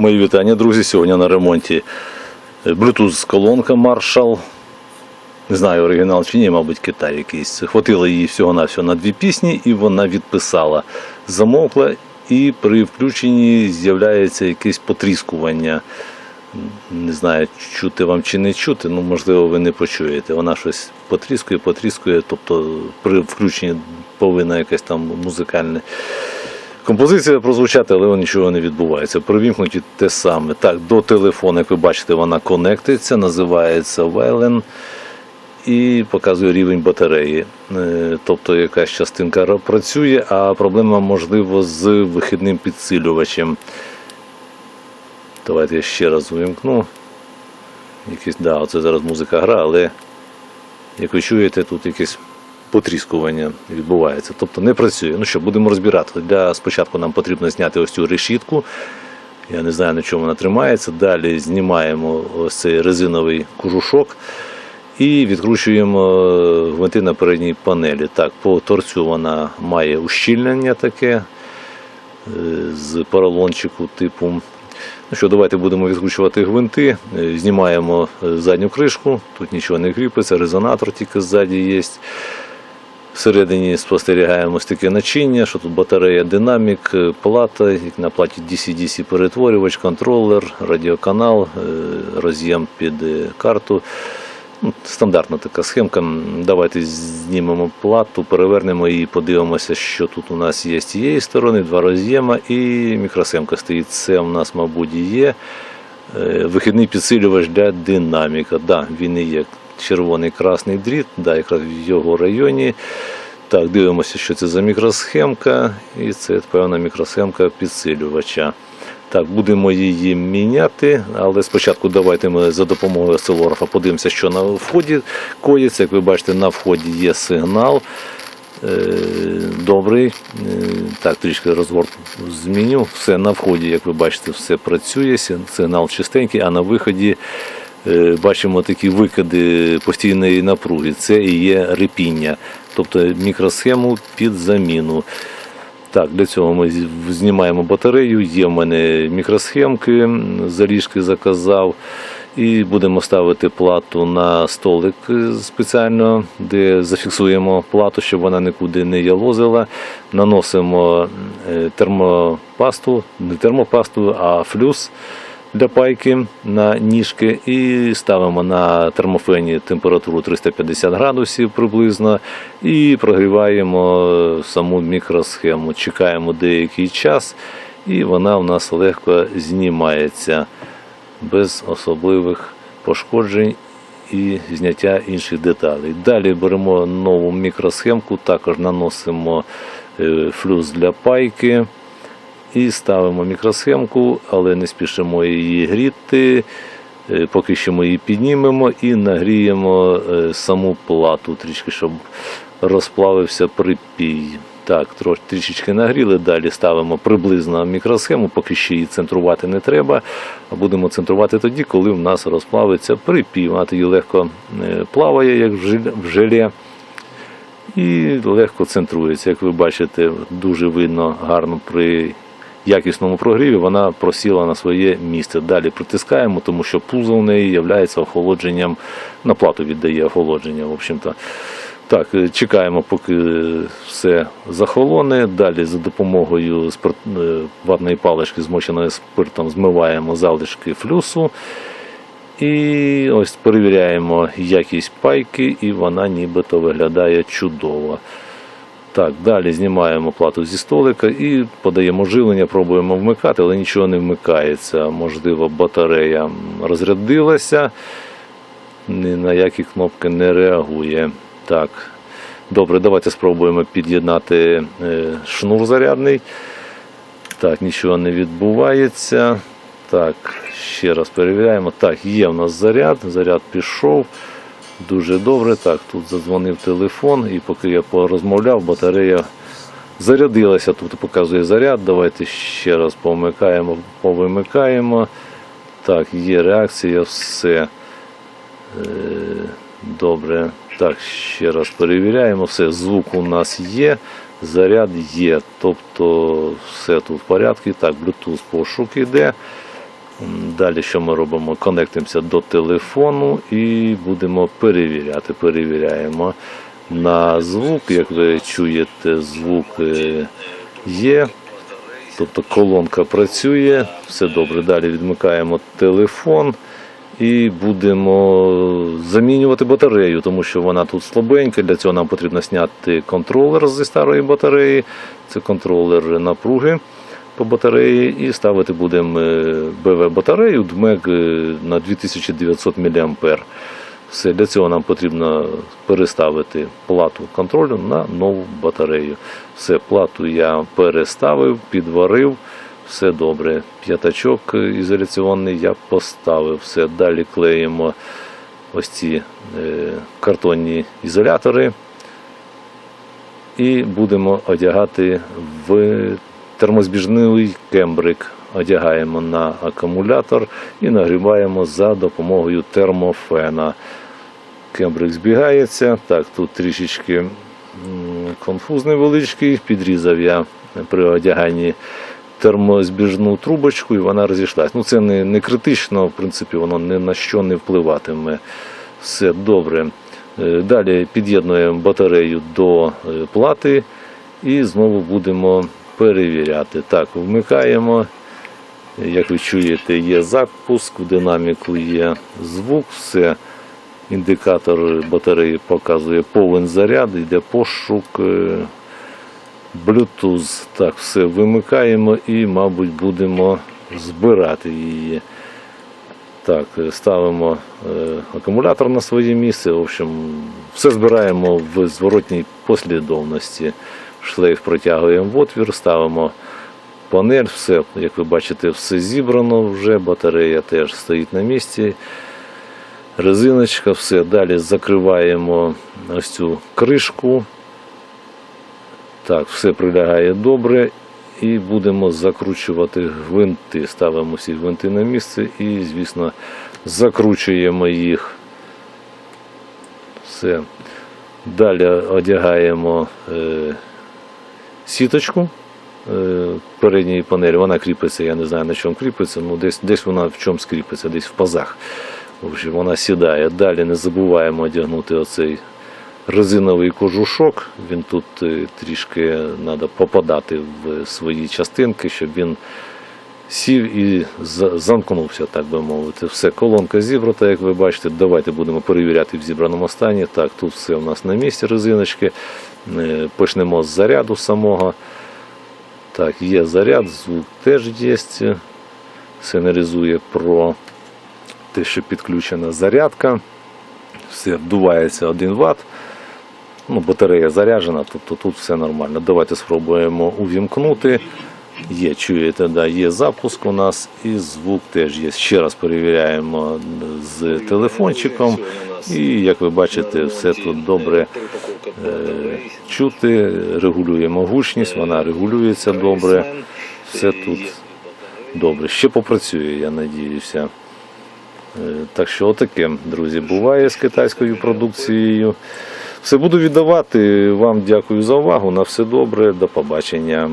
Мої вітання, друзі. Сьогодні на ремонті Bluetooth колонка Marshall. Не знаю, оригінал чи ні, мабуть, Китай якийсь. Хватило її всього-навсього на дві пісні, і вона відписала. Замовкла, і при включенні з'являється якесь потріскування. Не знаю, чути вам чи не чути, ну можливо, ви не почуєте. Вона щось потріскує, потріскує, тобто при включенні повинна якась там музикальне. Композиція прозвучати, але нічого не відбувається. Провімкнуті те саме. Так, до телефону, як ви бачите, вона конектиться, називається Вайлен і показує рівень батареї. Е, Тобто якась частинка працює, а проблема можливо з вихідним підсилювачем. Давайте я ще раз увімкну. Якийсь, да, оце зараз музика гра, але як ви чуєте, тут якесь потріскування відбувається. Тобто не працює. Ну що, будемо розбирати. Для спочатку нам потрібно зняти ось цю решітку. Я не знаю, на чому вона тримається. Далі знімаємо ось цей резиновий кожушок і відкручуємо е, гвинти на передній панелі. Так, по торцю вона має ущільнення таке е, з поролончику типу. Ну що, давайте будемо відкручувати гвинти. Е, Знімаємо е, задню кришку, тут нічого не кріпиться, резонатор тільки ззаді є. Всередині спостерігаємо ось таке начиння, що тут батарея динамік, е, плата, як на платі DC-DC перетворювач, контролер, радіоканал, е, роз'єм під е, карту. Ну, Стандартна така схемка. Давайте знімемо плату, перевернемо її, подивимося, що тут у нас є з цієї сторони, два роз'єма і мікросхемка стоїть. Це у нас, мабуть, є. Вихідний підсилювач для динаміка. Да, він і є червоний красний дріт, да, якраз в його районі. Так, дивимося, що це за мікросхемка, і це певна мікросхемка підсилювача. Так, будемо її міняти, але спочатку давайте ми за допомогою осцилографа подивимося, що на вході коїться. Як ви бачите, на вході є сигнал. Е, Добрий. Е, Так, трішки розгорт зміню. Все на вході, як ви бачите, все працює, сигнал чистенький, а на виході бачимо такі викиди постійної напруги. Це і є репіння, тобто мікросхему під заміну. Так, для цього ми знімаємо батарею. Є в мене мікросхемки, заліжки заказав. І будемо ставити плату на столик е, спеціально, де зафіксуємо плату, щоб вона нікуди не ялозила. Наносимо е, термопасту, не термопасту, а флюс для пайки на ніжки і ставимо на термофені температуру 350 градусів приблизно і прогріваємо саму мікросхему. Чекаємо деякий час, і вона у нас легко знімається без особливих пошкоджень і зняття інших деталей. Далі беремо нову мікросхемку, також наносимо е, флюс для пайки. І ставимо мікросхемку, але не спішимо її гріти. Е, Поки що ми її піднімемо і нагріємо е, саму плату, трішки, щоб розплавився припій. Так, трішечки нагріли, далі ставимо приблизно мікросхему, поки що її центрувати не треба. А будемо центрувати тоді, коли в нас розплавиться припій. Вона тоді легко е, плаває, як в желе і легко центрується. Як ви бачите, дуже видно гарно при якісному прогріві вона просіла на своє місце. Далі притискаємо, тому що пузо в неї є охолодженням, на плату віддає охолодження. В общем-то. Так, е, чекаємо, поки е, все захолоне. Далі за допомогою спирт- е, ватної палички, змоченої спиртом, змиваємо залишки флюсу. І ось перевіряємо якість пайки, і вона нібито виглядає чудово. Так, далі знімаємо плату зі столика і подаємо живлення, пробуємо вмикати, але нічого не вмикається. Можливо, батарея розрядилася, ні на які кнопки не реагує. Так, добре, давайте спробуємо під'єднати е, шнур зарядний. Так, нічого не відбувається. Так, ще раз перевіряємо. Так, є в нас заряд, заряд пішов. Дуже добре. Так, тут задзвонив телефон, і поки я порозмовляв, батарея зарядилася. Тут показує заряд. Давайте ще раз помикаємо, повимикаємо. Так, є реакція, все. Е, Добре. Так, ще раз перевіряємо. Все, звук у нас є, заряд є. Тобто все тут в порядку. Так, Bluetooth пошук іде. Далі що ми робимо? Конектимося до телефону і будемо перевіряти. Перевіряємо на звук. Як ви чуєте, звук е, є. Тобто колонка працює, все добре. Далі відмикаємо телефон і будемо замінювати батарею, тому що вона тут слабенька. Для цього нам потрібно зняти контролер зі старої батареї. Це контролер напруги по батареї і ставити будемо БВ батарею ДМЕК е, на 2900 мА. Все для цього нам потрібно переставити плату контролю на нову батарею. Все, плату я переставив, підварив, все добре. П'ятачок ізоляційний я поставив. Все, далі клеїмо ось ці е, картонні ізолятори і будемо одягати в термозбіжний кембрик. Одягаємо на акумулятор і нагріваємо за допомогою термофена. Кембрик збігається. Так, тут трішечки конфуз невеличкий. Підрізав я при одяганні термозбіжну трубочку і вона розійшлась. Ну, це не, не критично, в принципі, воно ні на що не впливатиме. Все добре. Е, Далі під'єднуємо батарею до е, плати і знову будемо перевіряти. Так, вмикаємо. Як ви чуєте, є запуск, в динаміку є звук, все. Індикатор батареї показує повен заряд, йде пошук. е, Bluetooth. Так, все вимикаємо і, мабуть, будемо збирати її. Так, е, ставимо е, акумулятор на своє місце. В общем, все збираємо в зворотній послідовності. Шлейф протягуємо в отвір, ставимо панель, все, як ви бачите, все зібрано вже, батарея теж стоїть на місці. Резиночка, все. Далі закриваємо ось цю кришку. Так, все прилягає добре. І будемо закручувати гвинти. Ставимо всі гвинти на місце і, звісно, закручуємо їх. Все. Далі одягаємо е, сіточку е, передньої панелі. Вона кріпиться, я не знаю на чому кріпиться, ну десь, десь вона в чомусь кріпиться, десь в пазах. В общем, вона сідає. Далі не забуваємо одягнути оцей резиновий кожушок. Він тут е, трішки треба попадати в свої частинки, щоб він сів і замкнувся, так би мовити. Все, колонка зібрата, як ви бачите. Давайте будемо перевіряти в зібраному стані. Так, тут все у нас на місці резиночки. Е, Почнемо з заряду самого. Так, є заряд, звук теж є. Сигналізує про те, що підключена зарядка. Все вдувається 1 Вт. Ну, батарея заряджена, тобто тут все нормально. Давайте спробуємо увімкнути. Є, чуєте, да, є запуск у нас і звук теж є. Ще раз перевіряємо з телефончиком. І як ви бачите, все тут добре е, чути. Регулюємо гучність, вона регулюється добре. Все тут добре. Ще попрацює, я надіюся. Е, Так що отаке, друзі, буває з китайською продукцією. Все буду віддавати. Вам дякую за увагу. На все добре. До побачення.